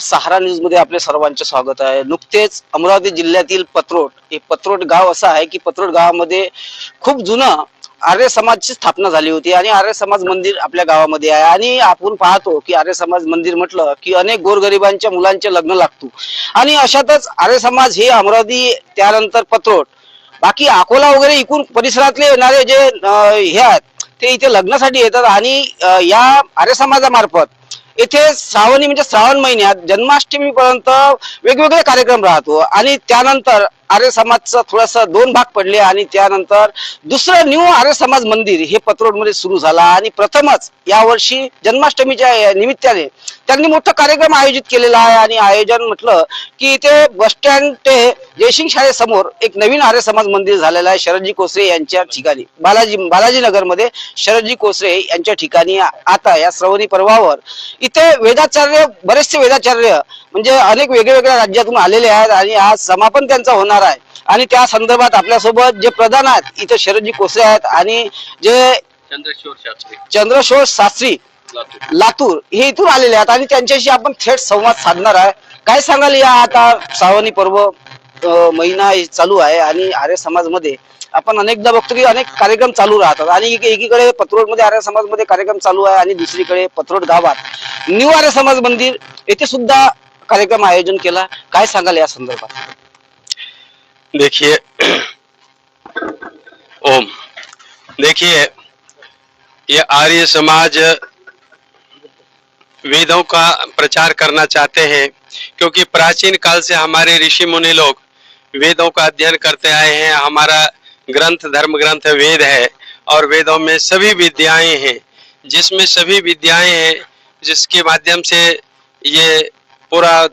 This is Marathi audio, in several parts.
सहारा न्यूजमध्ये आपले सर्वांचे स्वागत आहे. नुकतेच अमरावती जिल्ह्यातील पत्रोट हे पत्रोट गाव असं आहे की पत्रोट गावामध्ये खूप जुनं आर्य समाजची स्थापना झाली होती आणि आर्य समाज मंदिर आपल्या गावामध्ये आहे. आणि आपण पाहतो की आर्य समाज मंदिर म्हटलं की अनेक गोरगरिबांच्या मुलांचे लग्न लागतो. आणि अशातच आर्य समाज हे अमरावती त्यानंतर पत्रोट. बाकी अकोला वगैरे इकून परिसरातले येणारे जे हे आहेत ते इथे लग्नासाठी येतात आणि या आर्य समाजामार्फत येथे श्रावणी म्हणजे श्रावण महिन्यात जन्माष्टमी पर्यंत वेगवेगळे कार्यक्रम राहतो. आणि त्यानंतर आर्य समाजचं थोडस दोन भाग पडले आणि त्यानंतर दुसरं न्यू आर्य समाज मंदिर हे पत्रोडमध्ये सुरू झाला. आणि प्रथमच यावर्षी जन्माष्टमीच्या निमित्ताने त्यांनी मोठा कार्यक्रम आयोजित केलेला आहे आणि आयोजन म्हटलं की इथे बस स्टँड ते जयसिंग शाळेसमोर एक नवीन आर्य समाज मंदिर झालेलं आहे. शरदजी कोसरे यांच्या ठिकाणी. बालाजी बालाजी नगरमध्ये शरदजी कोसरे यांच्या ठिकाणी आता या श्रवणी पर्वावर इथे वेदाचार्य बरेचसे वेदाचार्य म्हणजे अनेक वेगळ्या वेगळ्या राज्यातून आलेले आहेत आणि आज समापन त्यांचा होणार आहे. आणि त्या संदर्भात आपल्यासोबत जे प्रधान आहेत इथे शरदजी कोसरे आहेत आणि जे चंद्रशेखर शास्त्री. चंद्रशोर शास्त्री लातूर. हे इथून आलेले आहेत आणि त्यांच्याशी आपण थेट संवाद साधणार आहे. काय सांगाल या आता श्रावणी पर्व महिना चालू आहे आणि आर्य समाजमध्ये आपण अनेकदा बघतो की अनेक कार्यक्रम चालू राहतात आणि एकी- एकीकडे पत्रोडमध्ये आर्य समाजमध्ये कार्यक्रम चालू आहे आणि दुसरीकडे पत्रोड गावात. न्यू आर्य समाज मंदिर येथे सुद्धा कार्यक्रम आयोजन केला. काय सांगाल या संदर्भात? देखिए ओम. देखिए ये आर्य समाज वेदों का प्रचार करना चाहते हैं, क्योंकि प्राचीन काल से हमारे ऋषि मुनि लोग वेदों का अध्ययन करते आए हैं। हमारा ग्रंथ धर्म ग्रंथ वेद है और वेदों में सभी विद्याएँ हैं, जिसमें सभी विद्याएँ हैं, जिसके माध्यम से ये पूरा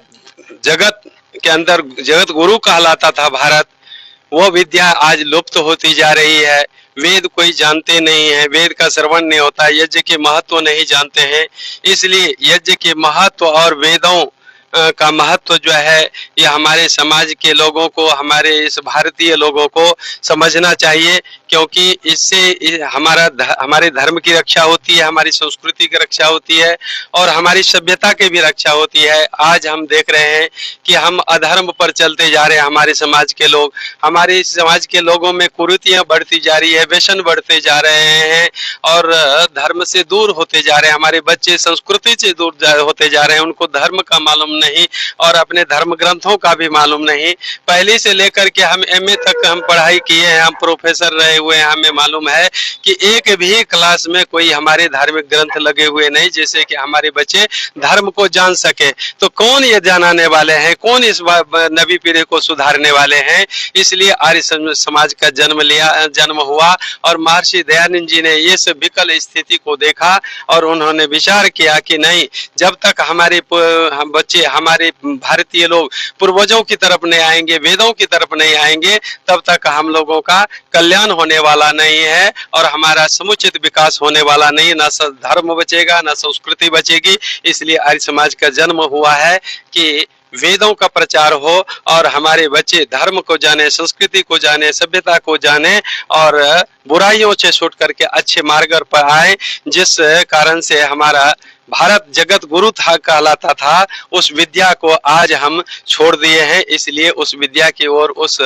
जगत के अंदर, जगत गुरु कहलाता था भारत, वो विद्या आज लुप्त होती जा रही है। वेद कोई जानते नहीं है वेद का श्रवण नहीं होता यज्ञ के महत्त्व नहीं जानते हैं इसलिए यज्ञ के महत्त्व और वेदों का महत्व जो है, ये हमारे समाज के लोगों को, हमारे इस भारतीय लोगों को समझना चाहिए, क्योंकि इससे हमारा हमारे धर्म की रक्षा होती है, हमारी संस्कृति की रक्षा होती है, और हमारी सभ्यता की भी रक्षा होती है। आज हम देख रहे हैं कि हम अधर्म पर चलते जा रहे हैं, हमारे समाज के लोग। हमारे समाज के लोगों में कुरीतियाँ बढ़ती जा रही है, व्यसन बढ़ते जा रहे हैं, और धर्म से दूर होते जा रहे हैं। हमारे बच्चे संस्कृति से दूर होते जा रहे हैं, उनको धर्म का मालूम नहीं और अपने धर्म ग्रंथों का भी मालूम नहीं। पहले से लेकर के हम एमए तक हम पढ़ाई किए हैं, हम प्रोफेसर रहे हुए हैं, हमें मालूम है कि एक भी क्लास में कोई हमारे धार्मिक ग्रंथ लगे हुए नहीं, जैसे कि हमारे बच्चे धर्म को जान सके। तो कौन ये जानाने वाले हैं? कौन इस नबी पीढ़ी को सुधारने वाले हैं? इसलिए आर्य समाज का जन्म लिया, जन्म हुआ और महर्षि दयानंद जी ने इस विकल स्थिति को देखा और उन्होंने विचार किया कि नहीं, जब तक हमारे हम बच्चे हमारे भारतीय लोग पूर्वजों की तरफ़ नहीं आएँगे, वेदों की तरफ़ नहीं आएँगे, तब तक हम लोगों का कल्याण होने वाला नहीं है और हमारा समुचित विकास होने वाला नहीं, न धर्म बचेगा, न संस्कृति बचेगी। इसलिए आर्य समाज का जन्म हुआ है कि वेदों का प्रचार हो और हमारे बच्चे धर्म को जाने, संस्कृति को जाने, सभ्यता को जाने और बुराइयों से छूट करके अच्छे मार्ग पर आए, जिस कारण से हमारा भारत जगत गुरु था कहलाता था, उस विद्या को आज हम छोड़ दिए हैं। इसलिए उस विद्या की ओर, उस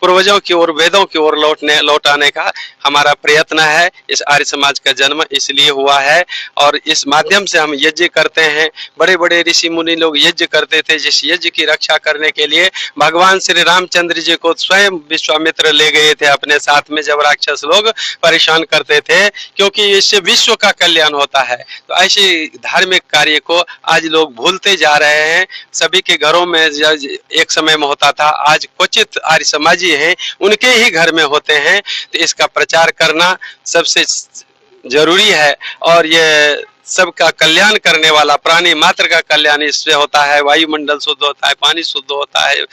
पूर्वजों की ओर, वेदों की ओर लौटने, लौटाने का हमारा प्रयत्न है। इस आर्य समाज का जन्म इसलिए हुआ है और इस माध्यम से हम यज्ञ करते हैं। बड़े बड़े ऋषि मुनि लोग यज्ञ करते थे जिस यज्ञ की रक्षा करने के लिए भगवान श्री रामचंद्र जी को स्वयं विश्वामित्र ले गए थे। अपने साथ में जब राक्षस लोग परेशान करते थे, क्योंकि इससे विश्व का कल्याण होता है। तो ऐसे धार्मिक कार्य को आज लोग भूलते जा रहे हैं। सभी के घरों में एक समय में होता था, आज क्वचित आर्य समाजी हैं, उनके ही घर में होते हैं। तो इसका प्रचार करना सबसे ज़रूरी है और ये सबका कल्याण करने वाला, प्राणी मात्र का कल्याण इससे होता है, वायुमंडल शुद्ध होता है, पानी शुद्ध होता है।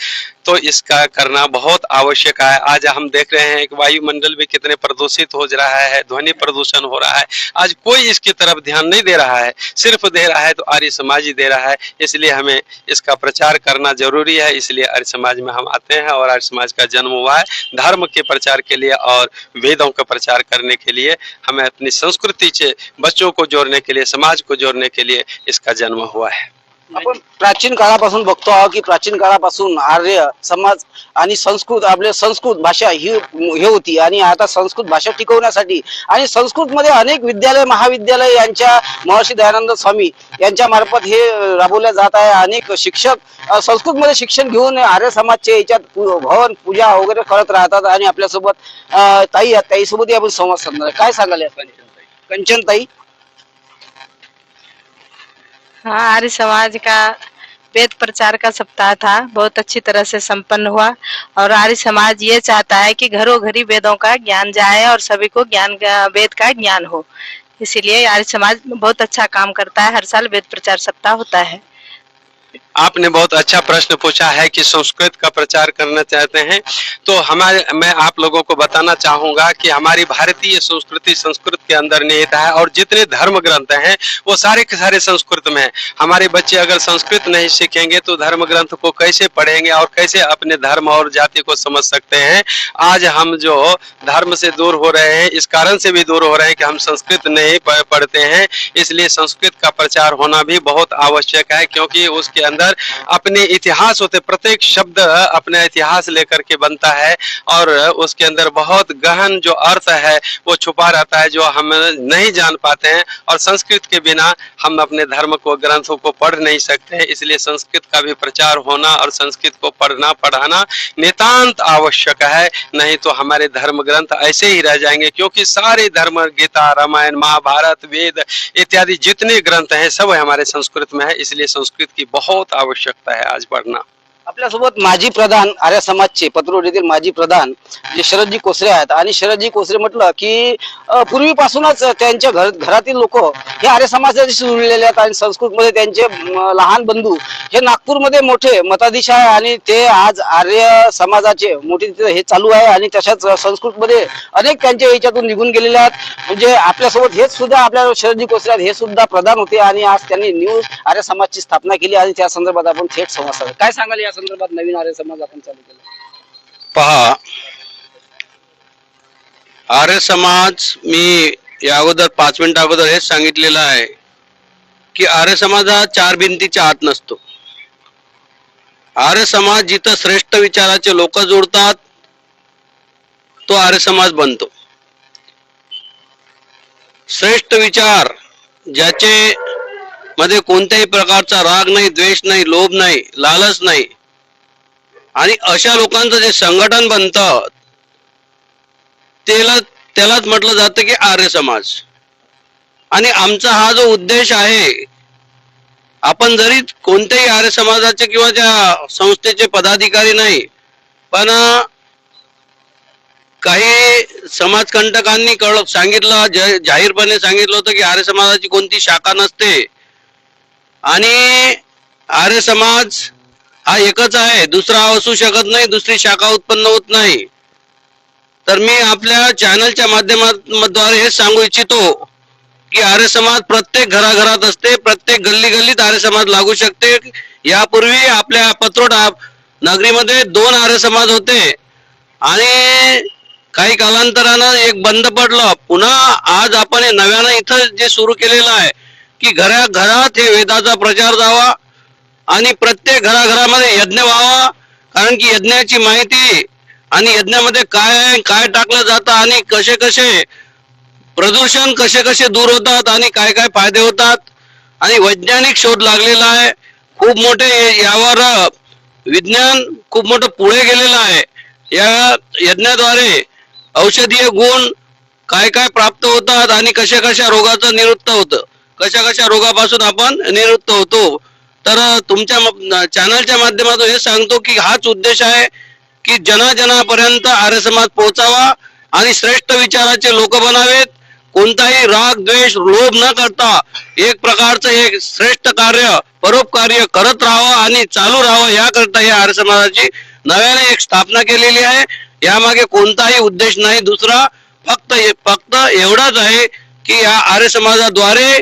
तो इसका करना बहुत आवश्यक है। आज हम देख रहे हैं कि वायुमंडल भी कितने प्रदूषित हो रहा है, ध्वनि प्रदूषण हो रहा है। आज कोई इसकी तरफ़ ध्यान नहीं दे रहा है, सिर्फ़ दे रहा है तो आर्य समाज ही दे रहा है। इसलिए हमें इसका प्रचार करना ज़रूरी है, इसलिए आर्य समाज में हम आते हैं और आर्य समाज का जन्म हुआ है। धर्म के प्रचार के लिए और वेदों का प्रचार करने के लिए हमें अपनी संस्कृति से बच्चों को जोड़ने के लिए लिए समाज को जोड़ने के लिए इसका जन्म हुआ है। आपण प्राचीन काळापासून बघतो आहोत की प्राचीन काळापासून आर्य समाज आणि संस्कृत आपले संस्कृत भाषा ही हे होती आणि आता संस्कृत भाषा टिकवण्यासाठी आणि संस्कृत मध्ये अनेक विद्यालय महाविद्यालय यांच्या महर्षी दयानंद स्वामी यांच्या मार्फत हे राबवल्या जात आहे. अनेक शिक्षक संस्कृत मध्ये शिक्षण घेऊन आर्य समाजचे याच्यात भवन पूजा वगैरे करत राहतात आणि आपल्यासोबत ताई ताईसोबतही आपण संवाद साधणार काय सांगाल कंचन ताई हाँ आर्य समाज का वेद प्रचार का सप्ताह था। बहुत अच्छी तरह से संपन्न हुआ और आर्य समाज ये चाहता है कि घरों घरी वेदों का ज्ञान जाए और सभी को ज्ञान वेद का ज्ञान हो। इसीलिए आर्य समाज बहुत अच्छा काम करता है। हर साल वेद प्रचार सप्ताह होता है। आपने बहुत अच्छा प्रश्न पूछा है कि संस्कृत का प्रचार करना चाहते हैं। तो हमारे, मैं आप लोगों को बताना चाहूँगा कि हमारी भारतीय संस्कृति संस्कृत के अंदर निहित है और जितने धर्म ग्रंथ हैं, वो सारे के सारे संस्कृत में हैं। हमारे बच्चे अगर संस्कृत नहीं सीखेंगे तो धर्म ग्रंथ को कैसे पढ़ेंगे और कैसे अपने धर्म और जाति को समझ सकते हैं? आज हम जो धर्म से दूर हो रहे हैं, इस कारण से भी दूर हो रहे हैं कि हम संस्कृत नहीं पढ़ते हैं। इसलिए संस्कृत का प्रचार होना भी बहुत आवश्यक है, क्योंकि उसके अंदर अपने इतिहास होते, प्रत्येक शब्द अपना इतिहास लेकर के बनता है और उसके अंदर बहुत गहन जो अर्थ है, वो छुपा रहता है, जो हम नहीं जान पाते हैं और संस्कृत के बिना हम अपने धर्म को, ग्रंथों को पढ़ नहीं सकते हैं। इसलिए संस्कृत का भी प्रचार होना और संस्कृत को पढ़ना, पढ़ाना नितांत आवश्यक है। नहीं तो हमारे धर्म ग्रंथ ऐसे ही रह जाएँगे, क्योंकि सारे धर्म, गीता, रामायण, महाभारत, वेद इत्यादि जितने ग्रंथ हैं, सब हमारे संस्कृत में है। इसलिए संस्कृत की बहुत आवश्यकता है आज पढ़ना आपल्यासोबत माजी प्रधान आर्य समाजचे पत्रोड येथील माजी प्रधान जे शरदजी कोसरे आहेत. आणि शरदजी कोसरे म्हटलं की पूर्वीपासूनच त्यांच्या घर घरातील लोक हे आर्य समाजाशी जुळलेले आहेत आणि संस्कृतमध्ये त्यांचे लहान बंधू हे नागपूरमध्ये मोठे मताधीश आहे आणि ते आज आर्य समाजाचे मोठे तिथे हे चालू आहे आणि तशाच संस्कृतमध्ये अनेक त्यांच्या याच्यातून निघून गेलेले आहेत. म्हणजे आपल्यासोबत हेच सुद्धा आपल्या शरदजी कोसरे आहेत हे सुद्धा प्रधान होते आणि आज त्यांनी न्यू आर्य समाजची स्थापना केली आणि त्या संदर्भात आपण थेट संवाद काय सांगाल या संदर्भात नवीन आर्य समाज आपण चालू केला. पहा. आर्य समाज मी या अगोदर पाच मिनिट अगोदर हेच सांगितलेलं आहे की आर्य समाज हा चार भिंतीच्या आत नसतो. आर्य समाज जिथं श्रेष्ठ विचाराचे लोक जोडतात तो आर्य समाज बनतो. श्रेष्ठ विचार ज्याचे मध्ये कोणत्याही प्रकारचा राग नाही द्वेष नाही लोभ नाही लालच नाही आणि अशा लोकांचं जे संघटन बनतं त्याला त्यालाच म्हटलं जातं की आर्य समाज. आणि आमचा हा जो उद्देश आहे आपण जरी कोणत्याही आर्य समाजाचे किंवा त्या संस्थेचे पदाधिकारी नाही पण काही समाजकंटकांनी कळ सांगितलं जाहीरपणे सांगितलं होतं की आर्य समाजाची कोणती शाखा नसते. आणि आर्य समाज हा एकच आहे. दुसरा असू शकत नाही दुसरी शाखा उत्पन्न होत नाही. तर मी आपल्या चॅनलच्या माध्यमाद्वारे हे सांगू इच्छितो की आर्य समाज प्रत्येक घराघरात असते प्रत्येक गल्ली गल्लीत आर्य समाज लागू शकते. यापूर्वी आपल्या पत्रोटा नगरीमध्ये दोन आर्य समाज होते. आणि काही कालांतरानं एक बंद पडलं. पुन्हा आज आपण हे नव्यानं इथं जे सुरू केलेलं आहे की घराघरात हे वेदाचा प्रचार जावा. आणि प्रत्येक घराघरामध्ये यज्ञ व्हावा कारण की यज्ञाची माहिती आणि यज्ञामध्ये काय काय टाकलं जातं आणि कसे कसे प्रदूषण कसे कसे दूर होतात आणि काय काय फायदे होतात. आणि वैज्ञानिक शोध लागलेला आहे. खूप मोठे यावर विज्ञान खूप मोठं पुढे गेलेलं आहे. या यज्ञाद्वारे औषधीय गुण काय काय प्राप्त होतात आणि कशा कशा रोगाचं निवृत्त होतं. कशा कशा रोगापासून आपण निवृत्त होतो. तर तुमच्या चॅनलच्या माध्यमातून हे सांगतो की हाच उद्देश आहे की जनाजनापर्यंत आर्य समाज पोहोचावा आणि श्रेष्ठ विचाराचे लोक बनावेत. कोणताही राग द्वेष लोभ न करता एक प्रकारचं एक श्रेष्ठ कार्य परोपकार्य करत राहावं आणि चालू राहावं याकरता या आर्य समाजाची नव्याने एक स्थापना केलेली आहे. यामागे कोणताही उद्देश नाही दुसरा. फक्त फक्त एवढाच आहे की या आर्य समाजाद्वारे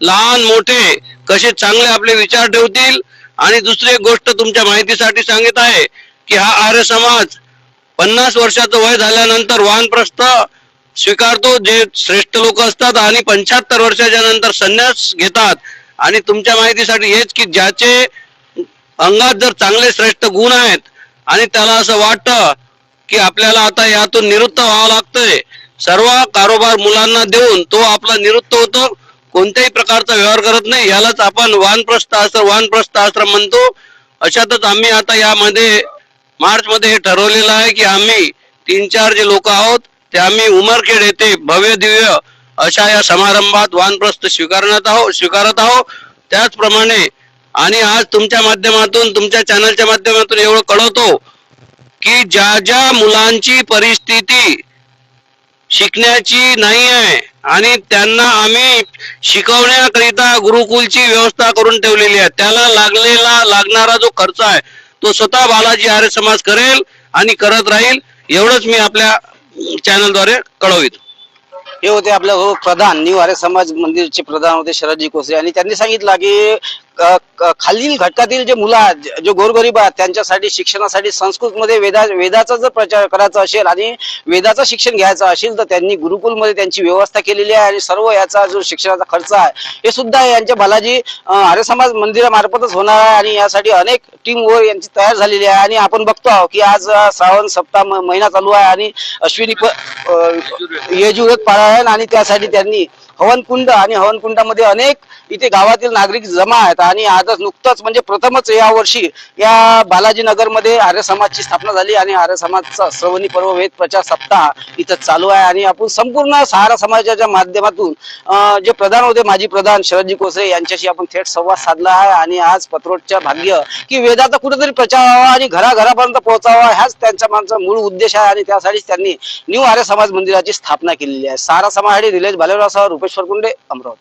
लहान मोठे कसे चांगले आपले विचार ठेवतील? आणि दुसरी एक गोष्ट तुमच्या माहितीसाठी सांगित आहे की हा आर्य समाज पन्नास वर्षाचं वय झाल्यानंतर वानप्रस्थ स्वीकारतो. जे श्रेष्ठ लोक असतात आणि पंच्याहत्तर वर्षाच्या नंतर संन्यास घेतात. आणि तुमच्या माहितीसाठी हेच की ज्याचे अंगात जर चांगले श्रेष्ठ गुण आहेत आणि त्याला असं वाटतं की आपल्याला आता यातून निवृत्त व्हावं लागतंय सर्व कारोबार मुलांना देऊन तो आपला निवृत्त होतो. कोणत्याही प्रकारचा व्यवहार करत नाही यालाच आपण वानप्रस्थ आश्रम वानप्रस्थ आश्रम म्हणतो. अशातच आम्ही आता यामध्ये मार्च मध्ये हे ठरवलेलं आहे की आम्ही तीन चार जे लोक आहोत ते आम्ही उमरखेड येथे भव्य दिव्य अशा या समारंभात वानप्रस्थ स्वीकारण्यात आहोत स्वीकारत आहोत त्याचप्रमाणे आणि आज तुमच्या माध्यमातून तुमच्या चॅनलच्या माध्यमातून एवढं कळवतो की ज्या ज्या मुलांची परिस्थिती शिकण्याची नाही आहे आणि त्यांना आम्ही शिकवण्याकरिता गुरुकुलची व्यवस्था करून ठेवलेली आहे. त्याला लागलेला लागणारा जो खर्च आहे तो स्वतः बालाजी आर्य समाज करेल आणि करत राहील एवढंच मी आपल्या चॅनलद्वारे कळवितो. हे होते आपल्या हो प्रधान न्यू आर्य समाज मंदिरचे प्रधान होते शरदजी कोसरे. आणि त्यांनी सांगितलं की खालील घटकातील जे मुलं आहेत जे- गोरगरीब आहेत त्यांच्यासाठी शिक्षणासाठी संस्कृतमध्ये वेदा वेदाचा जर प्रचार करायचा असेल आणि वेदाचं शिक्षण घ्यायचं असेल तर त्यांनी गुरुकुलमध्ये त्यांची व्यवस्था केलेली आहे आणि सर्व याचा जो शिक्षणाचा खर्च आहे हे सुद्धा यांच्या बालाजी आर्य समाज मंदिरामार्फतच होणार आहे आणि यासाठी अनेक टीम वर यांची तयार झालेली आहे आणि आपण बघतो आहोत की आज श्रावण सप्ताह महिना चालू आहे आणि अश्विनी प- पारायण आणि त्यासाठी त्यांनी हवनकुंड आणि हवनकुंडामध्ये अनेक इथे गावातील नागरिक जमा आहेत. आणि आजच नुकतंच म्हणजे प्रथमच या वर्षी या बालाजी नगरमध्ये आर्य समाजची स्थापना झाली आणि आर्य समाजचा श्रवणी पर्व वेद प्रचार सप्ताह इथं चालू आहे. आणि आपण संपूर्ण सहारा समाजाच्या माध्यमातून जे प्रधान होते माजी प्रधान शरदजी कोसरे यांच्याशी आपण थेट संवाद साधला आहे. आणि आज पत्रोटच्या भाग्य की वेदाचा कुठेतरी प्रचार व्हावा आणि घराघरापर्यंत पोहोचावा ह्याच त्यांच्या माणसा मूळ उद्देश आहे. आणि त्यासाठीच त्यांनी न्यू आर्य समाज मंदिराची स्थापना केलेली आहे. सारा समाज रिलेज भालेराव रुपेश्वर कुंडे अमरावती